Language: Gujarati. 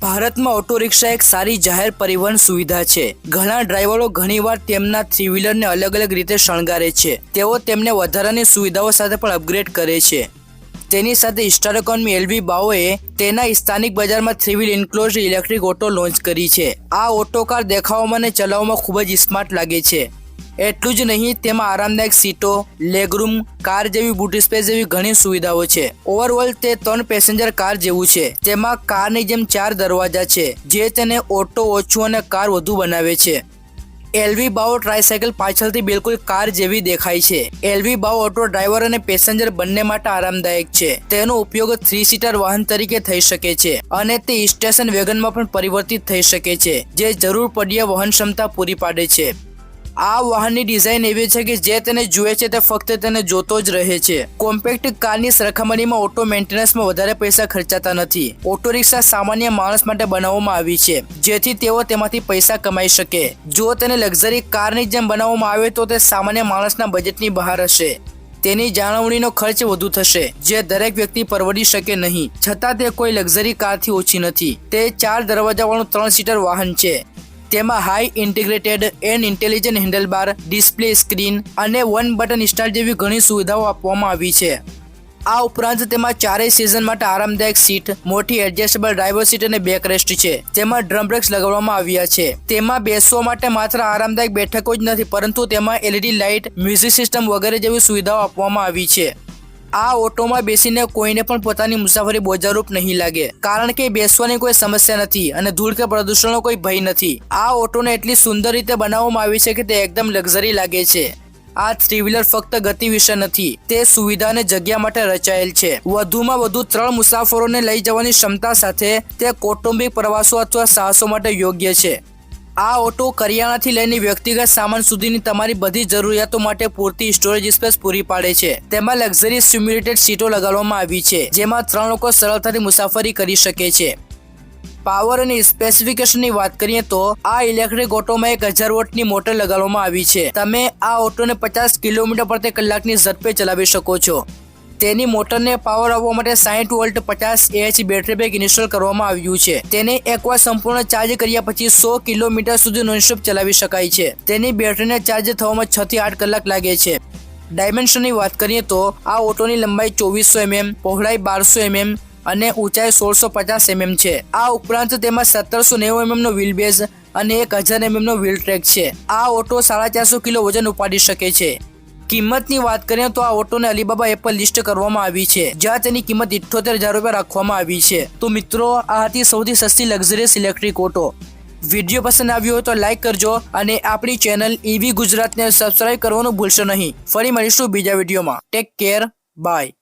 ભારતમાં ઓટો રિક્ષા એક સારી જાહેર પરિવહન સુવિધા છે. ઘણા ડ્રાઈવરો ઘણીવાર તેમના થ્રી વ્હીલરને અલગ અલગ રીતે શણગારે છે. તેઓ તેમને વધારાની સુવિધાઓ સાથે પણ અપગ્રેડ કરે છે. તેની સાથે ઇસ્ટારકોનમી એલવી બાઓએ તેના સ્થાનિક બજારમાં three wheel enclose electric auto launch કરી છે. આ ઓટો કાર દેખાવામાં અને ચલાવવામાં ખૂબ જ સ્માર્ટ લાગે છે. એટલું જ નહીં, તેમાં આરામદાયક સીટો લેગરૂમ કાર જેવી બુટ સ્પેસ જેવી ઘણી સુવિધાઓ છે. ઓવરઓલ તે ત્રણ પેસેન્જર કાર જેવું છે તેમાં કારની જેમ ચાર દરવાજા છે, જે તેને ઓટો ઓછું અને કાર વધુ બનાવે છે. એલવી બાઓ ટ્રાયસાયકલ પાછળથી બિલકુલ કાર જેવી દેખાય છે. એલવી બાઓ ઓટો ડ્રાઈવર અને પેસેન્જર બંને માટે આરામદાયક છે. તેનો ઉપયોગ થ્રી સીટર વાહન તરીકે થઈ શકે છે અને તે સ્ટેશન વેગનમાં પણ પરિવર્તિત થઈ શકે છે, જે જરૂર પડ્યા વહન ક્ષમતા પૂરી પાડે છે. આ વાહનની ડિઝાઇન એવી છે કે જે તેને જુએ છે તે ફક્ત તેને જોતો જ રહે છે. કોમ્પેક્ટ કારની સરખામણીમાં ઓટો મેન્ટેનન્સમાં વધારે પૈસા ખર્ચાતા નથી. ઓટો રિક્ષા સામાન્ય માણસ માટે બનાવવામાં આવી છે, જેથી તેઓ તેમાંથી પૈસા કમાઈ શકે. જો તેને લક્ઝરી કારની જેમ બનાવવામાં આવે તો તે સામાન્ય માણસના બજેટની બહાર હશે. તેની જાળવણીનો ખર્ચ વધુ થશે, જે દરેક વ્યક્તિ પરવડી શકે નહીં. છતાં તે કોઈ લક્ઝરી કારથી ઓછી નથી. તે ચાર દરવાજાવાળું ત્રણ સીટર વાહન છે. તેમાં high integrated and intelligent handlebar display screen અને વન બટન સ્ટાર જેવી ઘણી સુવિધાઓ આપવામાં આવી છે. આ ઉપરાંત તેમાં ચારેય સિઝન માટે આરામદાયક સીટ મોટી એડજસ્ટેબલ ડ્રાઈવર સીટ અને બેકરેસ્ટ છે. તેમાં ડ્રમ બ્રેક્સ લગાવવામાં આવ્યા છે. તેમાં બેસવા માટે માત્ર આરામદાયક બેઠકો જ નથી, પરંતુ તેમાં એલઈડી લાઇટ મ્યુઝિક સિસ્ટમ વગેરે જેવી સુવિધાઓ આપવામાં આવી છે. આ ઓટોમાં બેસીને કોઈને પણ પોતાની મુસાફરી બોજારૂપ નહીં લાગે. કારણ કે બેસવાની કોઈ સમસ્યા નથી અને ધૂળ કે પ્રદૂષણનો કોઈ ભય નથી. આ ઓટોને એટલી સુંદર રીતે બનાવવામાં આવી છે કે તે એકદમ લક્ઝરી લાગે છે. આ થ્રી વ્હીલર ફક્ત ગતિ વિશે નથી, તે સુવિધા અને જગ્યા માટે રચાયેલ છે. વધુમાં વધુ ત્રણ મુસાફરોને લઈ જવાની ક્ષમતા સાથે તે કૌટુંબિક પ્રવાસો અથવા સાહસો માટે યોગ્ય છે. આ ઓટો કરિયાણાથી લઈને વ્યક્તિગત સામાન સુધીની તમારી બધી જરૂરિયાતો માટે પૂરતી સ્ટોરેજ સ્પેસ પૂરી પાડે છે. તેમાં લક્ઝરી સિમ્યુલેટેડ સીટો લગાડવામાં આવી છે, જેમાં ત્રણ લોકો સરળતાથી મુસાફરી કરી શકે છે. પાવર અને સ્પેસિફિકેશનની વાત કરીએ તો, આ ઇલેક્ટ્રિક ઓટોમાં એક હજાર વોટની મોટર લગાડવામાં આવી છે. તમે આ ઓટોને પચાસ કિલોમીટર પ્રતિ કલાકની ઝડપે ચલાવી શકો છો. તેની મોટરને પાવર આપવા માટે સાહીઠ વોલ્ટ પચાસ એચ બેટરી બેગ ઇન્સ્ટોલ કરવામાં આવ્યું છે. તેને એકવાર સંપૂર્ણ ચાર્જ કર્યા પછી સો કિલોમીટર સુધી નોનસ્ટોપ ચલાવી શકાય છે. તેની બેટરીને ચાર્જ થવામાં છ થી આઠ કલાક લાગે છે. ડાયમેન્શનની વાત કરીએ તો આ ઓટોની લંબાઈ ચોવીસો એમએમ પહોળાઈ બારસો એમએમ અને ઊંચાઈ સોળસો પચાસ એમએમ છે. આ ઉપરાંત તેમાં સત્તરસો નેવું એમએમ નો વ્હીલ બેઝ અને એક હજાર એમએમ નો વ્હીલ ટ્રેક છે. આ ઓટો સાડા ચારસો કિલો વજન ઉપાડી શકે છે. કિંમતની વાત કરીએ તો આ ઓટોને અલીબાબા એપ પર લિસ્ટ કરવામાં આવી છે, જ્યાં તેની કિંમત ઇઠ્ઠોતેર હજાર રૂપિયા રાખવામાં આવી છે. તો મિત્રો, આ હતી સૌથી સસ્તી લક્ઝરીયસ ઇલેક્ટ્રિક ઓટો. વીડિયો પસંદ આવ્યો હોય તો લાઇક કરજો અને આપણી ચેનલ ઈવી ગુજરાતને સબસ્ક્રાઇબ કરવાનું ભૂલશો નહીં. ફરી મળીશું બીજા વિડીયોમાં. Take care, bye.